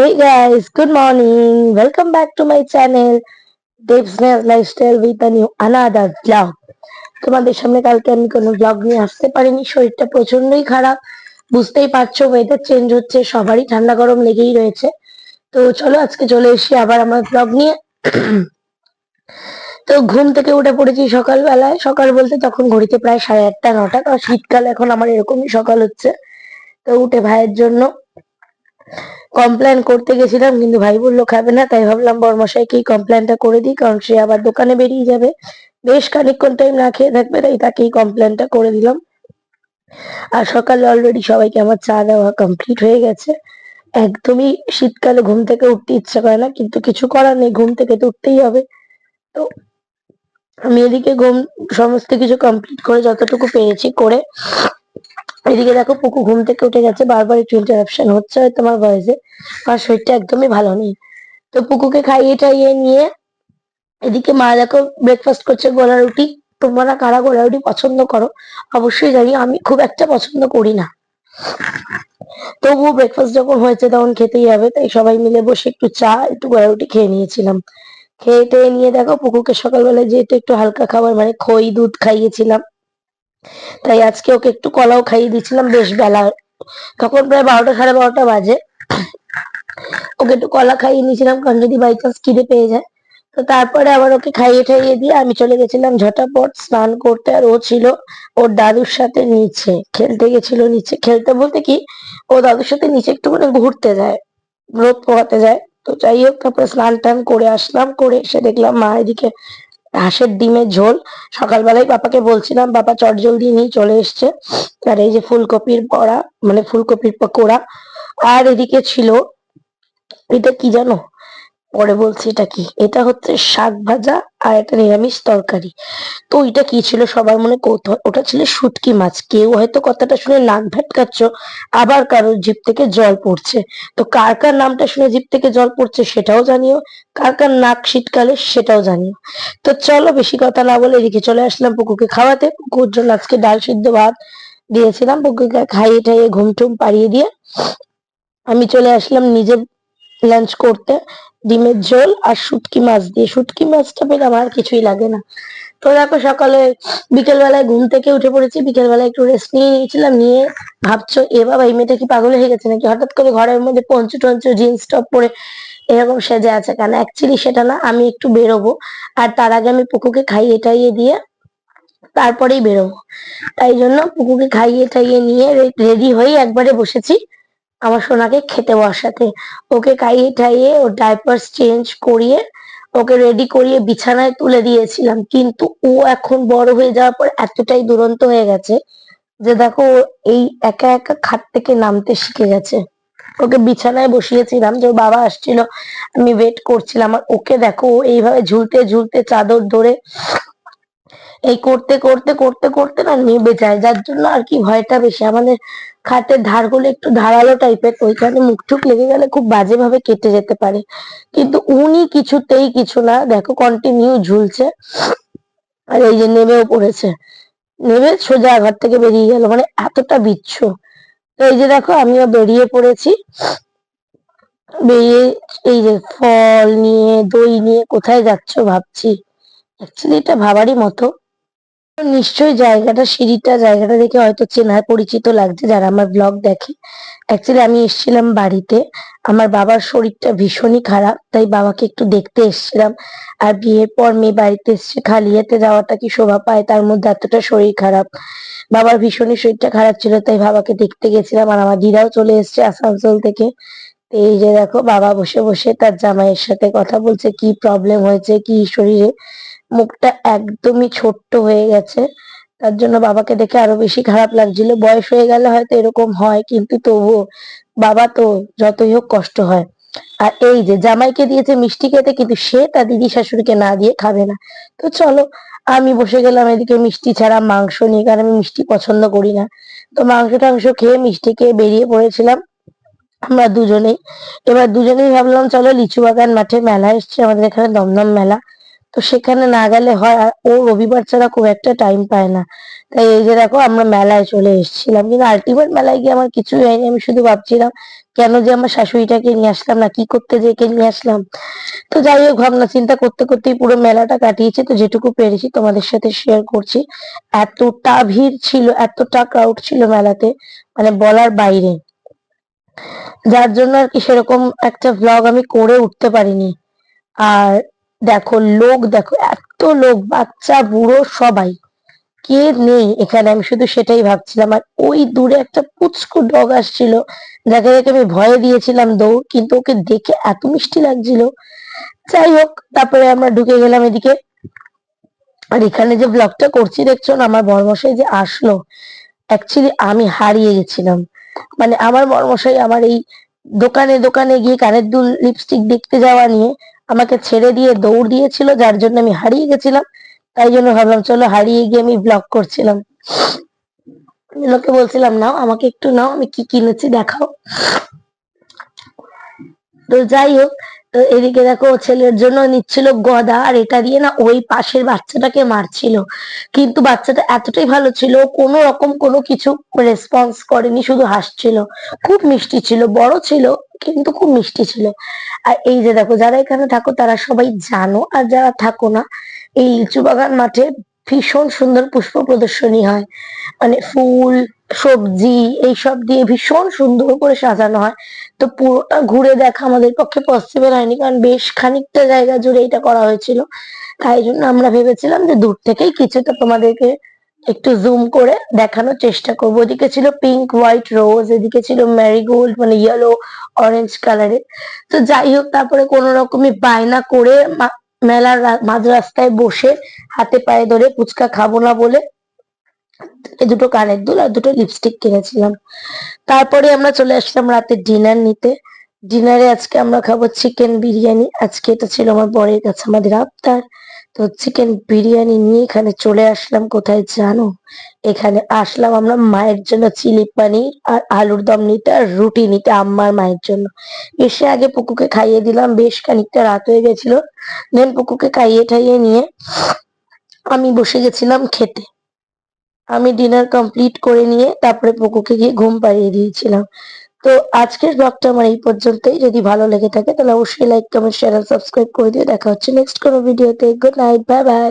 Hey guys, good morning. Welcome back to my channel, Dave's Nails Lifestyle with a new another vlog. তোমাদের সামনে কালকে আমি কোনো blog নিয়ে আসতে পারিনি শরীরটা প্রচন্ডই খারাপ। বুঝতেই পারছ ওয়েদার চেঞ্জ হচ্ছে সবারই ঠান্ডা গরম লেগেই রয়েছে। তো চলো আজকে চলে এসেছি আবার আমার ব্লগ নিয়ে। তো ঘুম থেকে উঠে পড়েছি সকালবেলায়। সকাল বলতে তখন ঘড়িতে প্রায় সাড়ে আটটা নটা কারণ শীতকাল এখন আমার এরকমই সকাল হচ্ছে। তো উঠে ভাইয়ের জন্য কমপ্লেন করতে গেছিলাম, কিন্তু ভাই বলল, খাবে না। তাই ভাবলাম বরমশাইকেই কমপ্লেনটা করে দিই, কারণ সে আবার দোকানে বেরিয়ে যাবে। বেশ খানিকক্ষণ টাইম না খেয়ে থাকবে, তাই তাকেই কমপ্লেনটা করে দিলাম। আর সকালে অলরেডি সবাইকে আমার চা দেওয়া কমপ্লিট হয়ে গেছে। একদমই শীতকালে ঘুম থেকে উঠতে ইচ্ছা করে না, কিন্তু কিছু করার নেই, ঘুম থেকে তো উঠতেই হবে। তো আমি এদিকে ঘুম, সমস্ত কিছু কমপ্লিট করে যতটুকু পেরেছি করে এদিকে দেখো পুকু ঘুম থেকে উঠে গেছে, বারবার একটু ইন্টারাপশন হচ্ছে, হয়তো আমার ভয়েসে আমার শরীরটা একদমই ভালো নেই। তো পুকুকে খাইয়ে টাইয়ে নিয়ে এদিকে মা দেখো ব্রেকফাস্ট করছে গোলা রুটি। তোমরা কারা গোলা রুটি পছন্দ করো? অবশ্যই জানি, আমি খুব একটা পছন্দ করি না। তবুও ব্রেকফাস্ট যখন হয়েছে তখন খেতেই হবে, তাই সবাই মিলে বসে একটু চা, একটু গোলা রুটি খেয়ে নিয়েছিলাম। খেয়ে টেয়ে নিয়ে দেখো পুকুকে সকালবেলা যেহেতু একটু হালকা খাবার মানে খই, দুধ খাইয়েছিলাম। তাই আজকে ওকে একটু কলাও খাইয়ে দিয়েছিলাম বেশ বেলা। তখন প্রায় বারোটা, সাড়ে বারোটা বাজে। ওকে একটু কলা খাইয়ে নিয়েছিলাম কারণ যদি বাই চান্স খিদে পেয়ে যায়। তো তারপরে আবার ওকে খাইয়ে ঠাইয়ে দিয়ে আমি চলে গেছিলাম ঝটাপট স্নান করতে। আর ও ছিল ওর দাদুর সাথে নিচে, খেলতে গেছিল নিচে। খেলতে বলতে কি, ও দাদুর সাথে নিচে একটু মানে ঘুরতে যায়, রোদ পোহাতে যায়। তো যাই হোক, তারপরে স্নান টান করে আসলাম, করে এসে দেখলাম মা এদিকে হাঁসের ডিমের ঝোল। সকালবেলায় বাবাকে বলছিলাম, বাবা, চট জলদি নিয়ে চলে এসছে। আর এই যে ফুলকপির বড়া মানে ফুলকপির পকোড়া। আর এদিকে ছিল, এটা কি জানো? পরে বলছি, এটা কি? এটা হচ্ছে শাক ভাজা আর একটা নিরামিষ তরকারি। তো ওইটা কি ছিল সবার মনে কৌতূহল? ওটা ছিল শুটকি মাছ। কেউ হয়তো কথাটা শুনে নাক ভেটকাচ্ছ, আবার কারোর জিভ থেকে জল পড়ছে। তো কার কার নামটা শুনে জিভ থেকে জল পড়ছে সেটাও জানিও, কার কার নাক শীতকালে সেটাও জানিও। তো চলো বেশি কথা না বলে এদিকে চলে আসলাম পুকুকে খাওয়াতে। পুকুর জন্য আজকে ডাল সিদ্ধ ভাত দিয়েছিলাম পুকুকে খাইয়ে টাইয়ে ঘুম টুম পাড়িয়ে দিয়ে। আমি চলে আসলাম নিজে লাঞ্চ করতে, ডিমের ঝোল আর শুটকি মাছ দিয়ে। শুটকি মাছটা পেলে আমার কিছুই লাগে না। তো দেখো সকালে বিকেল বেলায় ঘুম থেকে উঠে পড়েছি বিকেল বেলায় একটু রেস্ট নিয়ে নিয়েছিলাম, নিয়ে ভাবছ, এ বাবা, এই মেয়েটা কি পাগল হয়ে গেছে নাকি? হঠাৎ করে ঘরের মধ্যে পঞ্চু টঞ্চু জিন্স টপ পরে এরকম সেজে আছে কেন? অ্যাকচুয়ালি সেটা না, আমি একটু বেরোবো, আর তার আগে আমি পুকুকে খাইয়ে টাইয়ে দিয়ে তারপরেই বেরোবো। তাই জন্য পুকুকে খাইয়ে টাইয়ে নিয়ে রেডি হয়ে একবারে বসেছি। আমার সোনাকে খেতে বসাতে। ওকে খাইয়ে ঠাইয়ে ওর ডাইপার্স চেঞ্জ করিয়ে ওকে রেডি করিয়ে বিছানায় তুলে দিয়েছিলাম। কিন্তু ও এখন বড় হয়ে যাওয়ার পর এতটাই দুরন্ত হয়ে গেছে যে দেখো এই একা একা খাট থেকে নামতে শিখে গেছে। ওকে বিছানায় বসিয়েছিলাম যে বাবা আসছিল, আমি ওয়েট করছিলাম। আর ওকে দেখো এইভাবে ঝুলতে ঝুলতে চাদর ধরে এই করতে করতে করতে করতে না নেবে যায়। যার জন্য আর কি ভয়টা বেশি। আমাদের খাটের ধারগুলো একটু ধারালো টাইপের, ওইখানে মুখ টুক লেগে গেলে খুব বাজে ভাবে কেটে যেতে পারে। কিন্তু উনি কিছুতেই কিছু না, দেখো কন্টিনিউ ঝুলছে। আর এই যে নেমেও পড়েছে। নেমে সোজা ঘর থেকে বেরিয়ে গেল মানে এতটা বিচ্ছু। তো এই যে দেখো, আমিও বেরিয়ে পড়েছি। বেরিয়ে এই যে ফল নিয়ে, দই নিয়ে কোথায় যাচ্ছ ভাবছি। অ্যাকচুয়ালি এটা ভাবারই মতো। নিশ্চয়ই জায়গাটা, সিঁড়িটা, জায়গাটা দেখে হয়তো চেনা পরিচিত লাগছে যারা আমার ব্লগ দেখে। অ্যাকচুয়ালি আমি এসেছিলাম বাড়িতে। আমার বাবার শরীরটা ভীষণই খারাপ, তাই বাবাকে একটু দেখতে এসেছিলাম। আর বিয়ের পর মেয়ে বাড়িতে এসছে খালিয়াতে যাওয়াটা কি শোভা পায়? তার মধ্যে এতটা শরীর খারাপ। বাবার ভীষণই শরীরটা খারাপ ছিল, তাই বাবাকে দেখতে গেছিলাম। আর আমার দিদাও চলে এসছে আসানসোল থেকে। এই যে দেখো, বাবা বসে বসে তার জামাইয়ের সাথে কথা বলছে, কি প্রবলেম হয়েছে, কি শরীরে? মুখটা একদমই ছোট্ট হয়ে গেছে। তার জন্য বাবাকে দেখে আরও বেশি খারাপ লাগছিল। বয়স হয়ে গেলে হয়তো এরকম হয়, কিন্তু তবুও বাবা তো যতই হোক কষ্ট হয়। আর এই যে জামাইকে দিয়েছে মিষ্টি খেতে, কিন্তু সে তার দিদি শাশুড়িকে না দিয়ে খাবে না। তো চলো, আমি বসে গেলাম এদিকে মিষ্টি ছাড়া, মাংস নিয়ে, কারণ আমি মিষ্টি পছন্দ করি না। তো মাংস টাংস খেয়ে মিষ্টি খেয়ে বেরিয়ে পড়েছিলাম আমরা দুজনেই। এবার দুজনেই ভাবলাম, চলো লিচু বাগান মাঠে মেলা এসছে, আমাদের এখানে দমদম মেলা। তো সেখানে না গেলে হয়, আর ও রবিবার ছাড়া খুব একটা টাইম পায় না। তাই এই যে দেখো, আমরা মেলায় চলে এসেছিলাম। কিন্তু আলটিমেট মেলায় গিয়ে আমার কিছুই হয়নি। আমি শুধু ভাবছিলাম, কেন যে আমার শাশুড়িটাকে নিয়ে আসলাম না? কি করতে যে একে নিয়ে আসলাম? তো যাই হোক, ভাবনা চিন্তা করতে করতেই পুরো মেলাটা কাটিয়েছি। তো যেটুকু পেরেছি তোমাদের সাথে শেয়ার করছি। এতটা ভিড় ছিল, এতটা ক্রাউড ছিল মেলাতে মানে বলার বাইরে। যার জন্য আর কি সেরকম একটা ভ্লগ আমি করে উঠতে পারিনি। আর দেখো লোক, দেখো এত লোক, বাচ্চা, বুড়ো, সবাই। কে নেই? এখানে আমি শুধু সেটাই ভাবছিলাম। আর ওই দূরে একটা পুচকু ডগ আসছিল। যাকে দেখে আমি ভয়ে দিয়েছিলাম দৌড়, কিন্তু ওকে দেখে এত মিষ্টি লাগছিল। যাই হোক, তারপরে আমরা ঢুকে গেলাম এদিকে। আর এখানে যে ব্লগটা করছি, দেখছ না? আমার বড়মশাই যে আসলো অ্যাকচুয়ালি আমি হারিয়ে গেছিলাম। মানে আমার বড়মশাই আমার এই দোকানে দোকানে গিয়ে কানের দুল লিপস্টিক দেখতে যাওয়া নিয়ে আমাকে ছেড়ে দিয়ে দৌড় দিয়েছিল, যার জন্য আমি হারিয়ে গেছিলাম। তাই জন্য ভাবলাম, চলো হারিয়ে গিয়ে আমি ব্লগ করছিলাম। লোকে বলছিলাম, নাও, আমাকে একটু নাও, আমি কি কিনেছি দেখাও। তো যাই হোক, তো এদিকে দেখো ছেলের জন্য নিচ্ছিল গদা, আর এটা দিয়ে না ওই পাশের বাচ্চাটাকে মারছিল। কিন্তু বাচ্চাটা এতটাই ভালো ছিল, কোনো রকম কোনো কিছু রেসপন্স করেনি, শুধু হাসছিল। খুব মিষ্টি ছিল, বড় ছিল কিন্তু খুব মিষ্টি ছিল। আর এই যে দেখো, যারা এখানে থাকো তারা সবাই জানো, আর যারা থাকো না, এই লিচু বাগান মাঠে ভীষণ সুন্দর পুষ্প প্রদর্শনী হয়। মানে ফুল, সবজি, এইসব দিয়ে ভীষণ সুন্দর করে সাজানো হয়। তো পুরোটা ঘুরে দেখা আমাদের পক্ষে পসিবল হয়নি, কারণ বেশ খানিকটা জায়গা জুড়ে এটা করা হয়েছিল। তাই জন্য আমরা ভেবেছিলাম যে দূর থেকেই কিছুটা তোমাদেরকে একটু জুম করে দেখানোর চেষ্টা করব। ওদিকে ছিল পিঙ্ক হোয়াইট রোজ এদিকে ছিল ম্যারিগোল্ড মানে ইয়েলো অরেঞ্জ কালারের তো যাই হোক, তারপরে কোন রকমই বায়না করে মেলার মাঝ রাস্তায় বসে হাতে পায়ে ধরে ফুচকা খাব না বলে দুটো কানের দুল আর দুটো লিপস্টিক কিনেছিলাম। তারপরে আমরা চলে আসলাম রাতে ডিনার নিতে। ডিনারে আজকে আমরা খাব চিকেন বিরিয়ানি। আজকে এটা ছিল আমার বরের কাছে, আমাদের আবদার। তো চিকেন বিরিয়ানি নিয়ে এখানে চলে আসলাম, কোথায় জানো? এখানে আসলাম আমরা মায়ের জন্য চিলি পানির আর আলুর দম নিতে আর রুটি নিতে আম্মার মায়ের জন্য। এসে আগে পুকুকে খাইয়ে দিলাম, বেশ খানিকটা রাত হয়ে গেছিল। দেন পুকুকে খাইয়ে ঠাইয়ে নিয়ে আমি বসে গেছিলাম খেতে। আমি ডিনার কমপ্লিট করে নিয়ে তারপরে পুকুকে গিয়ে ঘুম পাড়িয়ে দিয়েছিলাম। তো আজকের ব্লগটা আমার এই পর্যন্তই। যদি ভালো লেগে থাকে, তাহলে অবশ্যই লাইক কমেন্ট শেয়ার সাবস্ক্রাইব করে দিয়ে দেখা হচ্ছে নেক্সট কোনো ভিডিওতে গুড নাইট বাই বাই